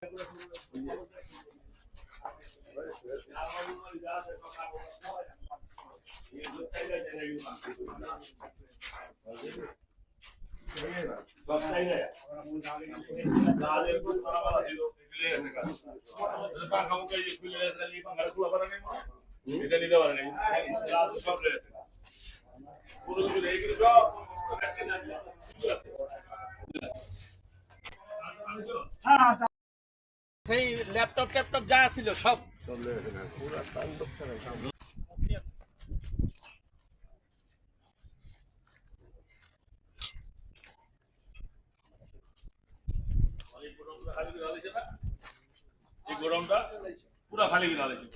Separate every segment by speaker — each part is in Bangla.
Speaker 1: এটা নিতে পারেন সব রয়েছে কোনো কিছু নেই কিন্তু সব
Speaker 2: সেই ল্যাপটপ ট্যাপটপ যা ছিল সব
Speaker 1: গরমটা খালি পুরা আলাইছে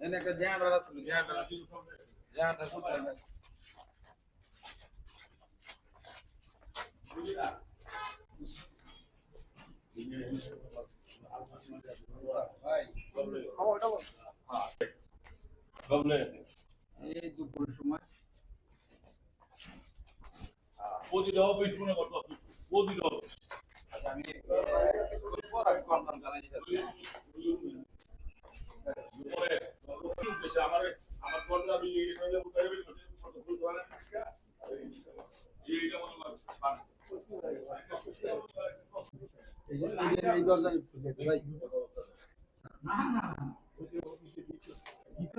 Speaker 2: এনে
Speaker 1: সব
Speaker 2: এই দুপুরের সময়।
Speaker 1: প্রতিটা অফিস মনে করতো প্রতিটা অফিস
Speaker 2: আচ্ছা, আমি কনফার্ম জানাই দিতে
Speaker 1: পরে বেশি আমার আমার পর্দা আমি এই মনে
Speaker 2: এই দরজা ভাই গাড়ি সামনে যাব
Speaker 1: তারপরে এই যে এই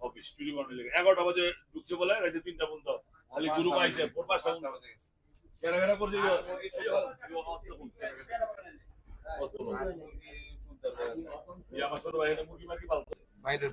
Speaker 1: অফিস চুরি বানানো লেগে এগারোটা বাজে ঢুকছে বলে রাতে তিনটা পর্যন্ত খালি গুরু পাইছে ভোর পাঁচটা পর্যন্ত কেনা কেনা করছে আমার ছোট ভাই মুরগি পালতো।
Speaker 2: বাইরের